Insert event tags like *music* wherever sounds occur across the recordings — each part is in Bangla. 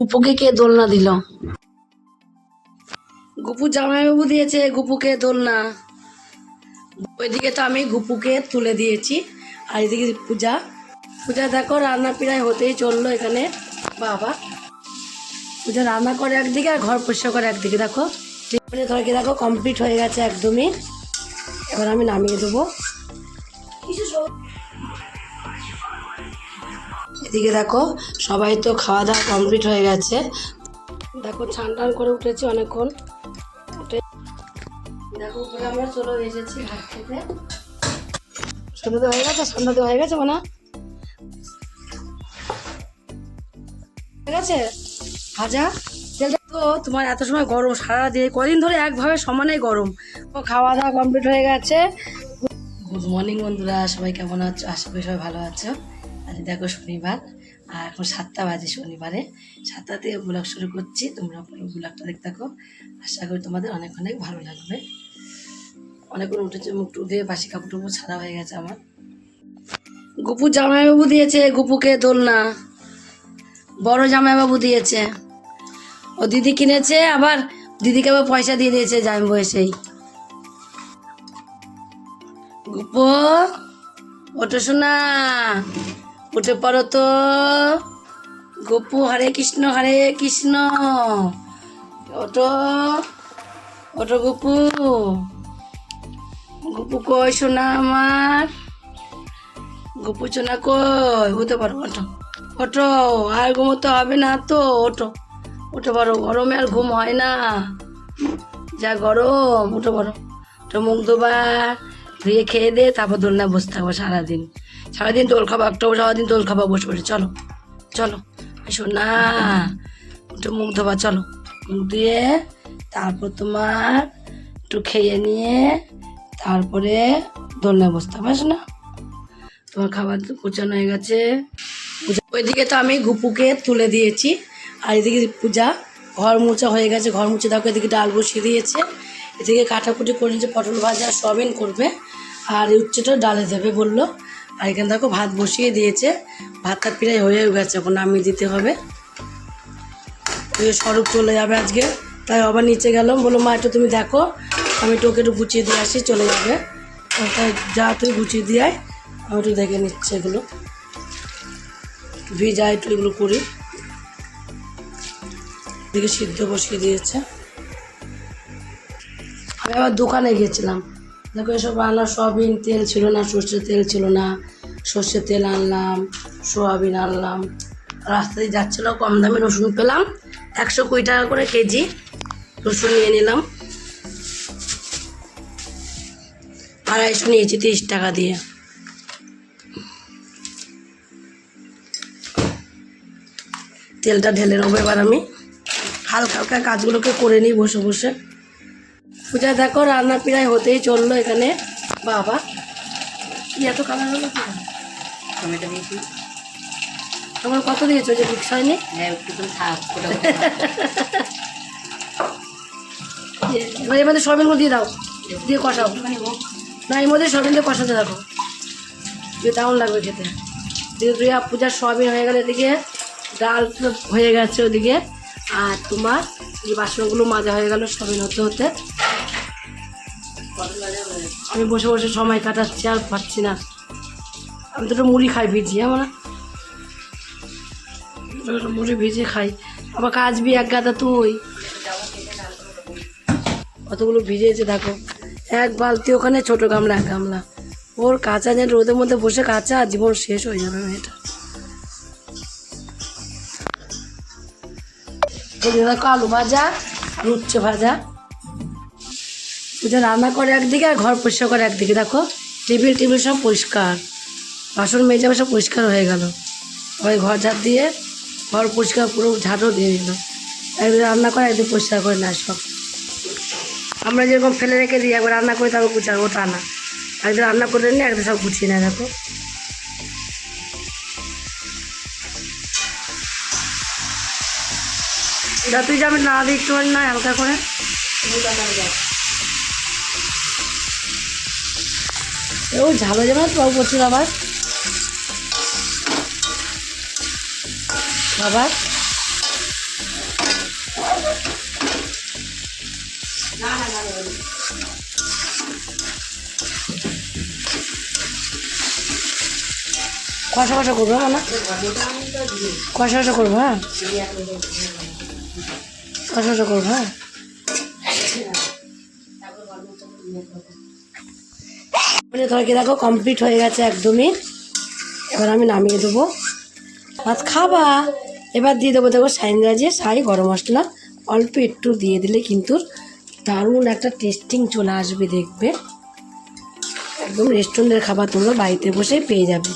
গুপুকে কে দোলনা দিল? গুপু জামাইবাবু দিয়েছে গুপুকে দোলনা। ওইদিকে তো আমি গুপুকে তুলে দিয়েছি, আর এদিকে পূজা। পূজা দেখো রান্না প্রায় হতেই চলল এখানে, বাবা। পূজা রান্না করে একদিকে আর ঘর পরিষ্কার করে একদিকে, দেখো। টিফিনে তরকারি দেখো কমপ্লিট হয়ে গেছে একদমই। এবার আমি নামিয়ে দেবো। এদিকে দেখো, সবাই তো খাওয়া দাওয়া কমপ্লিট হয়ে গেছে। দেখো ছান টান করে উঠেছি অনেকক্ষণ। উঠে দেখো, উপরে আমরা চলে এসেছি ভাত খেতে সন্ধ্যা হয়ে গেছে, সন্ধ্যা হয়ে গেছে মানে গেছে? ভাজা? তোমার এত সময় গরম, সারা দিয়ে কদিন ধরে একভাবে সমানেই গরম। ও খাওয়া দাওয়া কমপ্লিট হয়ে গেছে। গুড মর্নিং বন্ধুরা, সবাই কেমন আছো? আশা করি সবাই ভালো আছো। আজ দেখো শনিবার, আর এখন সাতটা বাজে শনিবারে। সাতটা থেকে ব্লগ শুরু করছি, তোমরা পুরো ব্লগটা দেখতে থাকো আশা করি তোমাদের অনেক অনেক ভালো লাগবে। অনেকক্ষণ উঠেছে মুখ টুক দিয়ে বাসি কাপড় টুপড় ছাড়া হয়ে গেছে আমার। গুপু জামাইবাবু দিয়েছে গুপুকে দোলনা। বড় জামাইবাবু দিয়েছে। ও দিদি কিনেছে, আবার দিদিকে আবার পয়সা দিয়ে দিয়েছে জামাইবাবু এসেই গুপো ওটো শোনা উঠে পড়ো তো। গোপু, হরে কৃষ্ণ হরে কৃষ্ণ। ওটো ওটো গোপু। গোপু কই শোনা আমার? গোপু সোনা কই? উঠতে পারো ওটো ওটো আর ঘুমোতে হবে না তো ওটো উঠে পারো গরমে আর ঘুম হয় না। যা গরম, উঠে পারো তো মুখ দুবার ধুয়ে খেয়ে দে, তারপর দোলনায় বসে থাকব সারাদিন। সারাদিন দোল খাব একটা সারাদিন দোল খাব, বসে বসে, চলো চলো এসো না, একটু মুখ ধোবা, চলো, মুখ ধুয়ে তারপর তোমার একটু খেয়ে নিয়ে তারপরে দোলনায় বসতে হবে না? তোমার খাবার কুচানো হয়ে গেছে। ওইদিকে তো আমি ঘুপুকে তুলে দিয়েছি, আর এদিকে পূজা, ঘর মোছা হয়ে গেছে, ঘর মুছে দেখো, এদিকে ডাল বসিয়ে দিয়েছে, এদিকে কাটাকুটি করে নিয়েছে পটল ভাজা, সয়াবিন করবে, আর উচ্চটা ডালে দেবে বলল। আর এখানে দেখো ভাত বসিয়ে দিয়েছে। ভাতটা প্রায় হয়েও গেছে, এখন নামিয়ে দিতে হবে। স্বরূপ চলে যাবে আজকে। তাই আবার নিচে গেলাম, বলল, মা, একটু তুমি দেখো, আমি তোকে একটু গুছিয়ে দিয়ে আসি, চলে যাবে। তাই যা তুই গুছিয়ে দিয়ে আয়, আমি একটু দেখে নিচ্ছে এগুলো। ভিজা একটু এগুলো করি। এদিকে সিদ্ধ বসিয়ে দিয়েছে। আমি আবার দোকানে গিয়েছিলাম। দেখো এসব আনলাম সয়াবিন তেল ছিল না, সর্ষের তেল ছিল না। সর্ষের তেল আনলাম, সোয়াবিন আনলাম। রাস্তায় যাচ্ছিল, কম দামে রসুন পেলাম, একশো কুড়ি টাকা করে কেজি রসুন নিয়ে নিলাম। আড়াইশো নিয়েছি, তিরিশ টাকা দিয়ে। তেলটা ঢেলে নেব এবার আমি। হালকা হালকা কাজগুলোকে করে নিই বসে বসে। পূজা দেখো রান্না প্রায় হতেই চলল এখানে। বাবা কি এত কালার হলো টমেটো দিয়েছি। তোমার কত দিয়েছ যে রিক্স হয়নি? হ্যাঁ একটু থাক *laughs* এবার এর মধ্যে সবিনগুলো দিয়ে দাও দিয়ে কষাও। না এর মধ্যে সবিন দিয়ে কষাতে থাকো। দিয়ে দারুণ লাগবে খেতে। দিয়ে দুই পূজার সয়াবিন হয়ে গেলে এদিকে ডাল হয়ে গেছে ওদিকে। আর তোমার এই বাসনগুলো মাজা হয়ে গেল সবিন হতে হতে। আমি বসে বসে সময় কাটাচ্ছি, আর পারছি না। আমি একটু মুড়ি খাই, ভিজিয়ে আমার। মুড়ি ভিজে খাই। আবার কাজবি এক গাদা তুই। কতগুলো ভিজেছে দেখো। এক বালতি ওখানে, ছোট গামলা, এক গামলা। ওর কাঁচা যেন রোদের মধ্যে বসে কাঁচা, জীবন শেষ হয়ে যাবে মেয়েটা। দেখো আলু ভাজা, আর উচ্ছে ভাজা। পূজা রান্না করে একদিকে আর ঘর পরিষ্কার করে একদিকে, দেখো। টেবিল টেবিল সব পরিষ্কার। বাসন, মেজে সব পরিষ্কার হয়ে গেল। ওই ঘর ঝাড় দিয়ে ঘর পরিষ্কার পুরো ঝাড়ও দিয়ে দিল। একদিন রান্না করে একদিন পরিষ্কার করে না সব। আমরা যেরকম ফেলে রেখে দিই, একবার রান্না করে, তারপর গুছাবো, ওটা না। একদিন রান্না করে নিয়ে একদিন সব গুছিয়ে নেয়, দেখো। যা তুই যাবে না দিই একটু না, হালকা করে। এও ঝালো যেমন টক করছিল আবার। আবার। কষা কষা করব হ্যাঁ, না কষা কষা করব হ্যাঁ? কষা কষা করব হ্যাঁ? মানে তরকারি দেখো কমপ্লিট হয়ে গেছে একদমই। এবার আমি নামিয়ে দেবো। ভাত খাবা? এবার দিয়ে দেবো, দেখো সাইনরাজে সাই গরম মশলা। অল্প একটু দিয়ে দিলে কিন্তু দারুণ একটা টেস্টিং চলে আসবে, দেখবে। একদম রেস্টুরেন্টের খাবার তোমরা বাড়িতে বসে পেয়ে যাবে।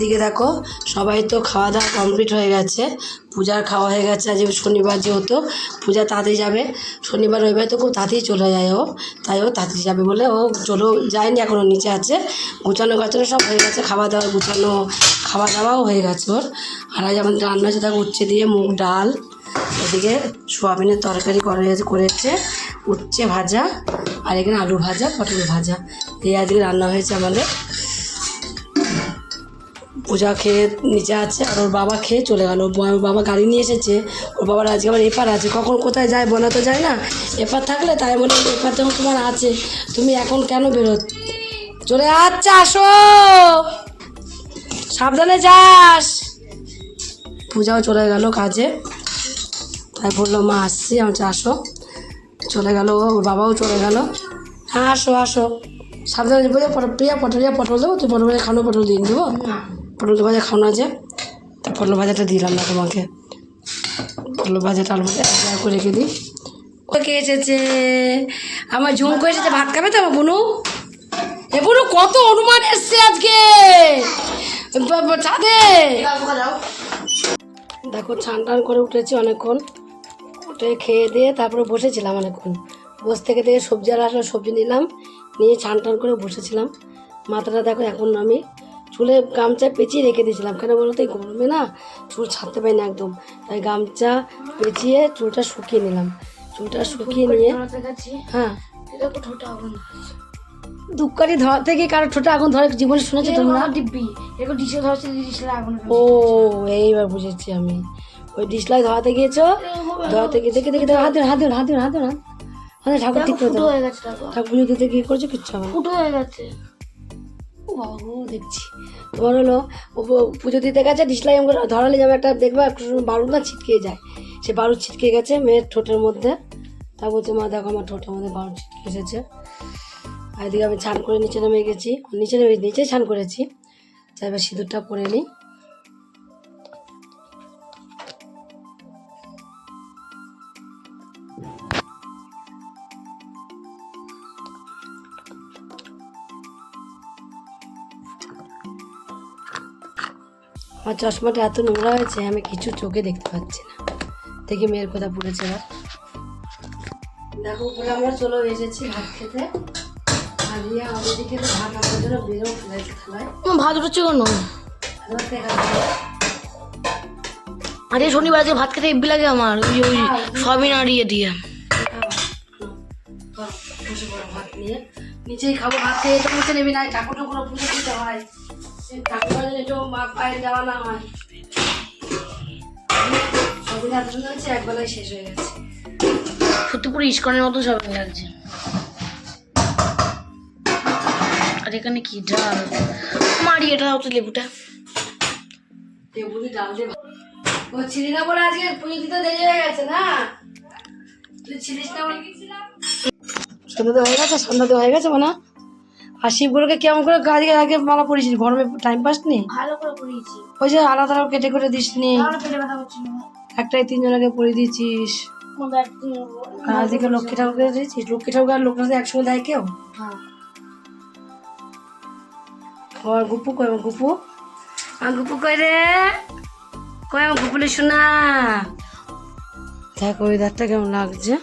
এদিকে দেখো, সবাই তো খাওয়া দাওয়া কমপ্লিট হয়ে গেছে। পূজার খাওয়া হয়ে গেছে আজ শনিবার যেহেতু, পূজা তাড়াতাড়ি যাবে। শনিবার, রবিবার তো খুব তাড়াতাড়ি চলে যায় ও, তাই ও তাড়াতাড়ি যাবে বলে ও চলো যায়নি এখনও নিচে আছে। গুছানো গাছানো সব হয়ে গেছে খাওয়া দাওয়া গুছানো খাওয়া দাওয়াও হয়ে গেছে ওর। আর আজ আমাদের রান্না হচ্ছে দেখো উচ্ছে দিয়ে মুগ ডাল। এদিকে সোয়াবিনের তরকারি করে করেছে উচ্ছে ভাজা, আর এখানে আলু ভাজা, পটল ভাজা। এই আজকে রান্না হয়েছে আমাদের। পূজা খেয়ে নিচে আছে আর ওর বাবা খেয়ে চলে গেল। ওর বাবা গাড়ি নিয়ে এসেছে। ওর বাবার আজকে আবার এপার আছে। কখন কোথায় যায় বলা তো যায় না? এপার থাকলে তাই বলে এপার যখন তোমার আছে, তুমি এখন কেন বেরো চলে আচ্ছা আসো। সাবধানে যাস। পূজাও চলে গেল কাজে। তাই বলল, মা, আসছি। আমি আসো। চলে গেল ওর বাবাও চলে গেল। হ্যাঁ আসো আসো। সাবধানে বোঝা প্রিয়া পটল ইয়া পটল দেবো, তুই পটল খানো পটল দিয়ে দেবো। পটল ভাজা খাওয়ানো আছে। তা পটল ভাজাটা দিলাম না তোমাকে। পটল ভাজাটা আলু ভাজা করে রেখে দিই। ওকে এসেছে? আমার ঝুমকো এসেছে, ভাত খাবে তো আমার বুনু? এ বুনু, কত অনুমান এসছে আজকে? ছাদে দেখো ছান টান করে উঠেছি অনেকক্ষণ। উঠে খেয়ে দিয়ে তারপরে বসেছিলাম অনেকক্ষণ। বসে থেকে থেকে সবজি আর আসলে সবজি নিলাম। নিয়ে ছান টান করে বসেছিলাম। মাথাটা দেখো এখন আমি চুলে গামছা পেঁচিয়ে রেখে দিয়েছিলাম। কেন বলো তো? এই গরমে না চুল ছাড়তে পারি না একদম। তাই গামছা পেঁচিয়ে চুলটা শুকিয়ে নিলাম। চুলটা শুকিয়ে নিয়ে হ্যাঁ। ধূপকাঠি ধরা থেকে কারও ছোটো আগুন ধরে জীবনে শুনেছো তোমরা? দিব্যি এরকম ডিশে ধরছে ডিশে আগুন ও এইবার বুঝেছি আমি। ওই ডিসলাই ধরাতে গিয়েছো? ধরাতে গিয়ে দেখে দেখে হাত ধরে হাত ধরে হাত ধরে হাত ধরে। হাত ঠাকুর ঠিক করে হয়ে ঠাকুর। দিতে গিয়ে করছ কিচ্ছু হবে ফুটো হয়ে গেছে। দেখছি। তোমার হলো পুজো দিতে গেছে, ডিসলাই আমাকে ধরালে যাবে একটা, দেখবে বারুদ না ছিটকে যায়। সে বারুদ ছিটকে গেছে মেয়ের ঠোঁটের মধ্যে। তা বলছে, মা, দেখো আমার ঠোঁটের মধ্যে বারুদ ছিটকে এসেছে। আর এদিকে আমি ছান করে নিচে নেমে গেছি। নিচে নেমে, নিচে ছান করেছি। তাই এবার সিঁদুরটা পরে নিই। আমার চশমাটা এত নোংরা হয়েছে আমি কিছু চোখে দেখতে পাচ্ছি না। দেখি মেয়ের কথা পড়েছে এবার। দেখো উপরে আমরা চলে এসেছি ভাত খেতে। আর রিয়া আমাদের দিকে ভাত আমার জন্য বেরো ফেলেছে থালায় ভাত উঠছে কেন? এবার দেখা যাবে। আরে শনিবার আজকে ভাত খেতে লাগে আমার। ওই ওই সবই নাড়িয়ে দিয়ে। বসে পড়ো ভাত নিয়ে। নিচেই খাব ভাত খেয়ে তো মুছে নেবি না ঠাকুর ঠাকুর পুজো দিতে হয়। একটু মা পায়ে দেওয়া না হয়। হচ্ছে একবেলায় শেষ হয়ে গেছে। সত্যি পুরো ইস্কনের মতো সবই লাগছে আর এখানে কি ডাল? মারি এটা হচ্ছে লেবুটা। ডাল দিয়ে ও ছিলি না বলে আজকে পুজো দিতে দেরি হয়ে গেছে না? তুই ছিলিস না বলে? সন্ধ্যা তো হয়ে গেছে সন্ধ্যা তো হয়ে গেছে মানে? আর শিবগুলোকে কেমন করে গাড়ি আগে মালা পড়েছিস গরমে টাইম পাস নি? ভালো করে ওই যে আলাদা আলাদা কেটে করে দিস নি একটাই তিনজনকে পড়ে দিয়েছিস। আর আজকে লক্ষ্মী ঠাকুরকে দিয়েছিস? লক্ষ্মী ঠাকুর আর লোকটা একসঙ্গে দেয় কেউ? হ্যাঁ। আমার গুপু কই আমার গুপু? আমার গুপু কই রে? কই আমার গুপুলি শোনা দেখো ওয়েদারটা কেমন লাগছে।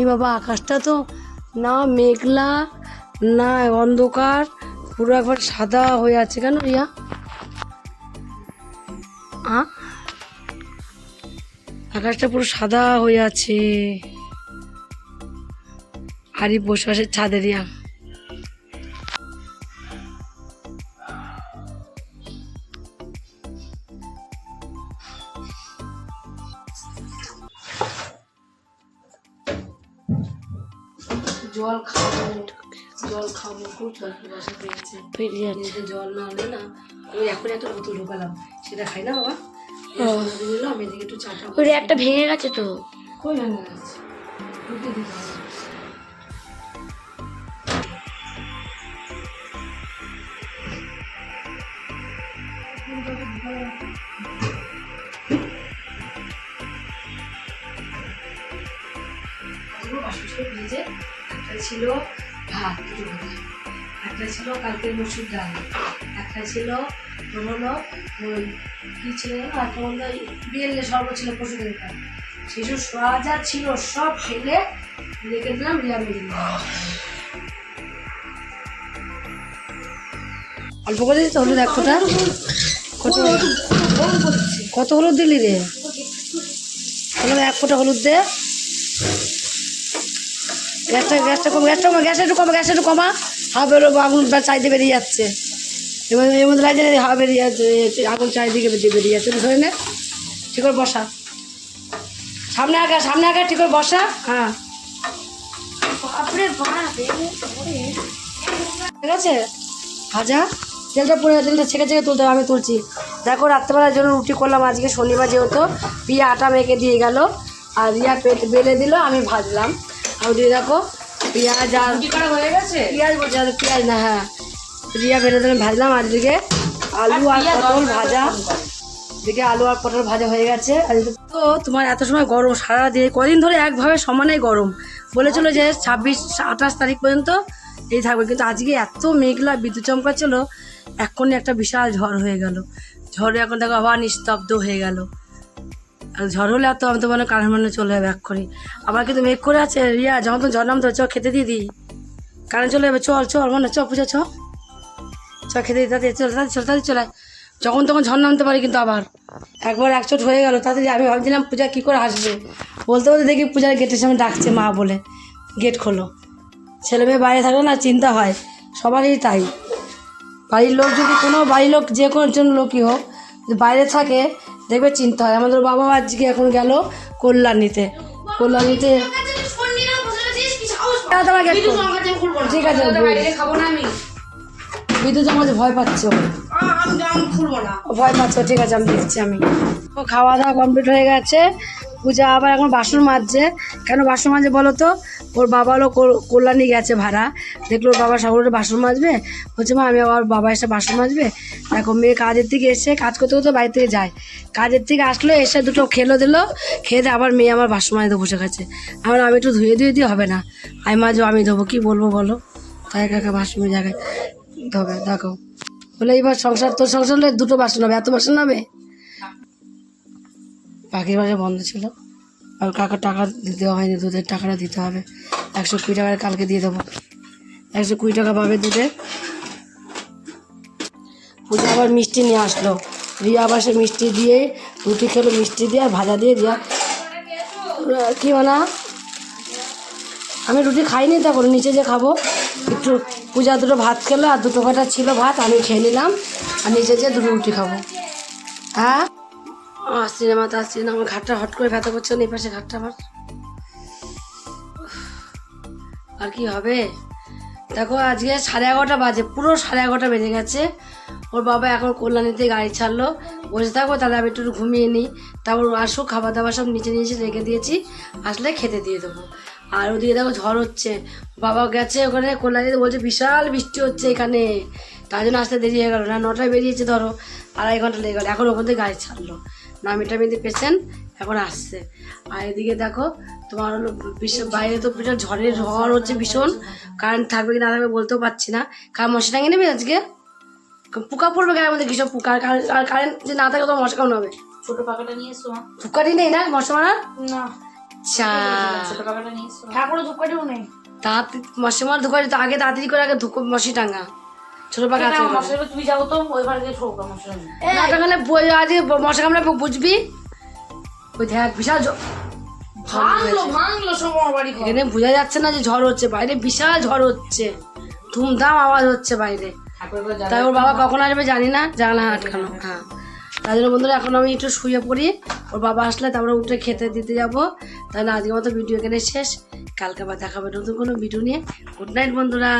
এই বাবা আকাশটা তো না মেঘলা, না অন্ধকার, পুরো একবার সাদা হয়ে আছে কেন রিয়া? আ? আকাশটা পুরো সাদা হয়ে আছে। হারি বসে আছে ছাদে রিয়া। খাব জল খাব খুব জল পিপাসা পেয়েছে যাচ্ছে জল না হলে না ওই এখন একটা বোতল ঢোকালাম সেটা খাই না বাবা আমি এদিকে একটু চাটা একটা ভেঙে গেছে তো। কই ভেঙে গেছে? ঢুকে দিতে ছিল ভাত দুটো ভাজা। একটা ছিল কালকে মসুর ডাল। একটা ছিল তোর হলো ওই কি ছিল? একটা হয় বিয়েলে সর্ব ছিল পশুদেরকার সেসব যা ছিল সব ফেলে রেখে দিলাম রিয়া মেরে অল্প করে দিতে হলুদ এক ফোঁটা? কত কত হলুদ দিলি রে? এক ফোঁটা হলুদ দে। গ্যাসটা গ্যাসটা কম, গ্যাসটা কমা, গ্যাসটা একটু কমা, গ্যাসটা একটু কমা। হাওয়া আগুন চাইতে বেরিয়ে যাচ্ছে। মধ্যে এর মধ্যে লাগছে হাওয়া বেরিয়ে যাচ্ছে আগুন চারিদিকে বেরিয়ে যাচ্ছে ধরে নে ঠিক করে বসা। সামনে আগা সামনে আগা ঠিক করে বসা। হ্যাঁ। ঠিক আছে? ভাজা। তেলটা পুরো তেলটা ছেঁকে ছেঁকে তুলতে হবে, আমি তুলছি। দেখো রাত্রেবেলার জন্য রুটি করলাম আজকে, শনিবার যেহেতু পিয়া আটা মেখে দিয়ে গেল। আর রিয়া পেট বেলে দিল, আমি ভাজলাম। আর দিয়ে দেখো পেঁয়াজ আর হয়ে গেছে পেঁয়াজ বলছে আর পেঁয়াজ না হ্যাঁ রিয়া বেলে দিলে ভাজলাম আর এদিকে আলু আর পটল ভাজা এদিকে আলু আর পটল ভাজা হয়ে গেছে। তো তোমার এত সময় গরম সারা দিয়ে কদিন ধরে একভাবে সমানেই গরম। বলেছিল যে ছাব্বিশ আঠাশ তারিখ পর্যন্ত এই থাকবে। কিন্তু আজকে এত মেঘলা বিদ্যুৎ চমকাচ্ছিল এখনই একটা বিশাল ঝড় হয়ে গেল। ঝড়ে এখন দেখো আবার নিস্তব্ধ হয়ে গেল। ঝড় হলে আর তো আমি তো মনে কানের মনে চলে যাবে এক্ষুনি। আবার কিন্তু মেঘ করে আছে? রিয়া যখন তো ঝড় নামতো চ খেতে দিয়ে দিই। কারণ চলে যাবে, চল চল, মনে চ পূজা চ চ খেতে দিই তাড়াতাড়ি চল তাড়াতাড়ি চল তাড়াতাড়ি চলে। যখন তখন ঝড় নামতে পারি কিন্তু আবার। একবার একচোট হয়ে গেল তাড়াতাড়ি আমি ভাবছিলাম পূজা কী করে আসবে। বলতে বলতে দেখি পূজার গেটের সামনে ডাকছে মা বলে। গেট খোলো। ছেলে মেয়ে বাইরে থাকলে না চিন্তা হয়। সবারই তাই। বাড়ির লোক যদি কোনো, বাড়ির লোক যে কোনো জন লোকই হোক বাইরে থাকে দেখবে চিন্তা হয়। আমাদের বাবা আজকে এখন গেল কল্যাণীতে। কল্যাণীতে। ঠিক আছে বিদ্যুৎ আমাকে ভয় পাচ্ছে ভয় পাচ্ছে ঠিক আছে আমি দেখছি আমি। ও খাওয়া দাওয়া কমপ্লিট হয়ে গেছে। পূজা আবার এখন বাসন মাজছে। কেন বাসন মাজে বলো তো? ওর বাবা হলো কল- কল্যাণী গেছে ভাড়া। দেখল ওর বাবা সকলে বাসন মাজবে। বলছে, মা, আমি আবার বাবা এসে বাসন মাজবে? দেখো, মেয়ে কাজের থেকে এসে কাজ করতে করতে বাড়ি থেকে যায়। কাজের থেকে আসলো, এসে দুটো খেলো দিলো, খেয়ে আবার মেয়ে আমার বাসন মাজতে বসে গেছে। আমার আমি একটু ধুয়ে ধুয়ে দিয়ে হবে না। আমি মাজবো আমি ধোবো। কী বলব বলো? তাই কাকা বাসন জায়গায় ধবে। দেখো, বলে, এইবার সংসার, তোর সংসার হলে দুটো বাসন হবে। এত বাসন হবে পাখির বাসা বন্ধ ছিল। আর কাকা টাকা দেওয়া হয়নি, দুধের টাকাটা দিতে হবে। একশো কুড়ি টাকা কালকে দিয়ে দেবো। একশো কুড়ি টাকা পাবে দুধে। পূজা আবার মিষ্টি নিয়ে আসলো। রিয়া আবার সে মিষ্টি দিয়ে, রুটি খেলো, মিষ্টি দিয়ে আর ভাজা দিয়ে রিয়া কি বানা আমি রুটি খাইনি তখন নিচে যে খাব। একটু পূজা দুটো ভাত খেলো আর দুটো কটা ছিল ভাত, আমি খেয়ে নিলাম। আর নিচে যে দুটো রুটি খাব। হ্যাঁ? আসছি না মাথা আসছি আমার ঘাটটা হট করে ব্যথা করছে না এই পাশে ঘাটটা আমার। আর কি হবে? দেখো, আজকে সাড়ে এগারোটা বাজে, পুরো সাড়ে এগারোটা বেজে গেছে। ওর বাবা এখন কল্যাণীতে গাড়ি ছাড়লো। বসে থাকব তাহলে আমি একটু ঘুমিয়ে নিই। তারপর আসো খাবার দাবার সব নিচে নিচে রেখে দিয়েছি। আসলে খেতে দিয়ে দেবো। আর ওদিকে দেখো, ঝড় হচ্ছে। বাবা গেছে ওখানে, কল্যাণীতে বলছে, বিশাল বৃষ্টি হচ্ছে এখানে। তার জন্য আসতে দেরি হয়ে গেলো। না, নটায় বেরিয়েছে, ধরো, আড়াই ঘণ্টা লেগে গেলো। এখন ওখান থেকে গাড়ি ছাড়লো। নামি টামিতে পেশেন্ট এখন আসছে। আর এদিকে দেখো তোমার হলো বিশাল বাইরে তো বিশাল ঝড়ের ঝড় হচ্ছে ভীষণ। কারেন্ট থাকবে কি না থাকবে বলতেও পারছি না। কারণ মশা টাঙিয়ে নেবে আজকে? পোকা পড়বে গায়ের মধ্যে কিসব পোকা? আর- আর কারেন্ট যে না থাকে তো মশা কেমন হবে? ছোট পাকাটা নিয়ে এসো। ধূপকাঠি নেই না মশা মারার? না। চা ছোট পাকাটা নিয়ে এসো ঠাকুরের ধূপকাঠিও নেই। তাড়াতাড়ি মশা মার ধূপকাঠি তো আগে তাড়াতাড়ি করে আগে ধুকো মশি টাঙা। ছোট পাখা আছে ওখানে। তুমি যাও তো ওই বাড়িতে ঠোকা মশলা নেই বই আজকে মশা কামড়া বুঝবি? ওই দেখ বিশাল ভাঙলো ভাঙলো সব বাড়ি এখানে বোঝা যাচ্ছে না যে ঝড় হচ্ছে বাইরে বিশাল ঝড় হচ্ছে। ধুমধাম আওয়াজ হচ্ছে বাইরে। তাই ওর বাবা কখন আসবে জানি না জানা আটকানো হ্যাঁ। তাই জন্য বন্ধুরা এখন আমি একটু শুয়ে পড়ি। ওর বাবা আসলে তারপরে উঠে খেতে দিতে যাব। তাহলে আজকের মতো ভিডিও এখানে শেষ। কালকে আবার দেখাবে নতুন কোনো ভিডিও নিয়ে। গুড নাইট বন্ধুরা।